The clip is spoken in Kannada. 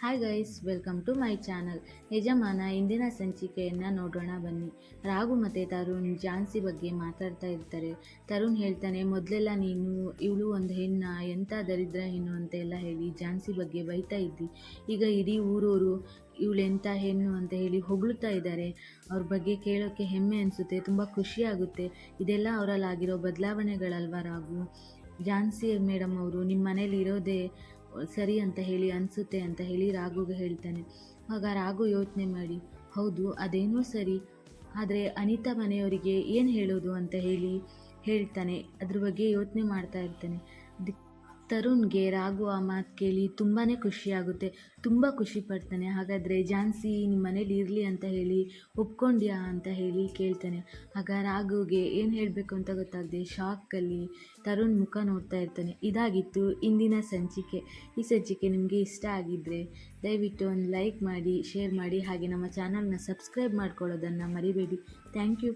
Hi guys welcome to my channel Yajamana ಇಂದಿನ ಸಂಚಿಕೆಯನ್ನು ನೋಡೋಣ ಬನ್ನಿ. ರಾಘು ಮತ್ತು ತರುಣ್ ಝಾನ್ಸಿ ಬಗ್ಗೆ ಮಾತಾಡ್ತಾ ಇರ್ತಾರೆ. ತರುಣ್ ಹೇಳ್ತಾನೆ, ಮೊದಲೆಲ್ಲ ನೀನು ಇವಳು ಒಂದು ಹೆಣ್ಣ ಎಂಥ ದರಿದ್ರ ಹೆಣ್ಣು ಅಂತ ಎಲ್ಲ ಹೇಳಿ ಝಾನ್ಸಿ ಬಗ್ಗೆ ಬೈತಾ ಇದ್ದಿ. ಈಗ ಇಡೀ ಊರವರು ಎಂಥ ಹೆಣ್ಣು ಅಂತ ಹೇಳಿ ಹೊಗಳುತ್ತಾ ಇದ್ದಾರೆ ಅವ್ರ ಬಗ್ಗೆ ಕೇಳೋಕ್ಕೆ ಹೆಮ್ಮೆ ಅನಿಸುತ್ತೆ, ತುಂಬ ಖುಷಿಯಾಗುತ್ತೆ ಇದೆಲ್ಲ ಅವರಲ್ಲಾಗಿರೋ ಬದಲಾವಣೆಗಳಲ್ವ ರಾಘು? ಝಾನ್ಸಿ ಮೇಡಮ್ ಅವರು ನಿಮ್ಮ ಮನೇಲಿ ಇರೋದೇ ಸರಿ ಅಂತ ಹೇಳಿ, ಅನಿಸುತ್ತೆ ಅಂತ ಹೇಳಿ ರಾಘುಗೆ ಹೇಳ್ತಾನೆ. ಆಗ ರಾಘು ಯೋಚನೆ ಮಾಡಿ, ಹೌದು, ಅದೇನೋ ಸರಿ, ಆದರೆ ಅನಿತಾ ಮನೆಯವರಿಗೆ ಏನು ಹೇಳೋದು ಅಂತ ಹೇಳಿ ಹೇಳ್ತಾನೆ. ಅದ್ರ ಬಗ್ಗೆ ಯೋಚನೆ ಮಾಡ್ತಾ ಇರ್ತಾನೆ. ತರುಣ್ಗೆ ರಾಘು ಆ ಮಾತು ಕೇಳಿ ತುಂಬಾ ಖುಷಿಯಾಗುತ್ತೆ. ತುಂಬ ಖುಷಿ ಪಡ್ತಾನೆ. ಹಾಗಾದರೆ ಝಾನ್ಸಿ ನಿಮ್ಮ ಮನೇಲಿ ಇರಲಿ ಅಂತ ಹೇಳಿ, ಒಪ್ಕೊಂಡ್ಯಾ ಅಂತ ಹೇಳಿ ಕೇಳ್ತಾನೆ. ಆಗ ರಾಘುಗೆ ಏನು ಹೇಳಬೇಕು ಅಂತ ಗೊತ್ತಾಗದೆ ಶಾಕಲ್ಲಿ ತರುಣ್ ಮುಖ ನೋಡ್ತಾ ಇರ್ತಾನೆ. ಇದಾಗಿತ್ತು ಇಂದಿನ ಸಂಚಿಕೆ. ಈ ಸಂಚಿಕೆ ನಿಮಗೆ ಇಷ್ಟ ಆಗಿದ್ದರೆ ದಯವಿಟ್ಟು ಒಂದು ಲೈಕ್ ಮಾಡಿ ಶೇರ್ ಮಾಡಿ, ಹಾಗೆ ನಮ್ಮ ಚಾನಲ್ನ ಸಬ್ಸ್ಕ್ರೈಬ್ ಮಾಡ್ಕೊಳ್ಳೋದನ್ನು ಮರಿಬೇಡಿ. Thank you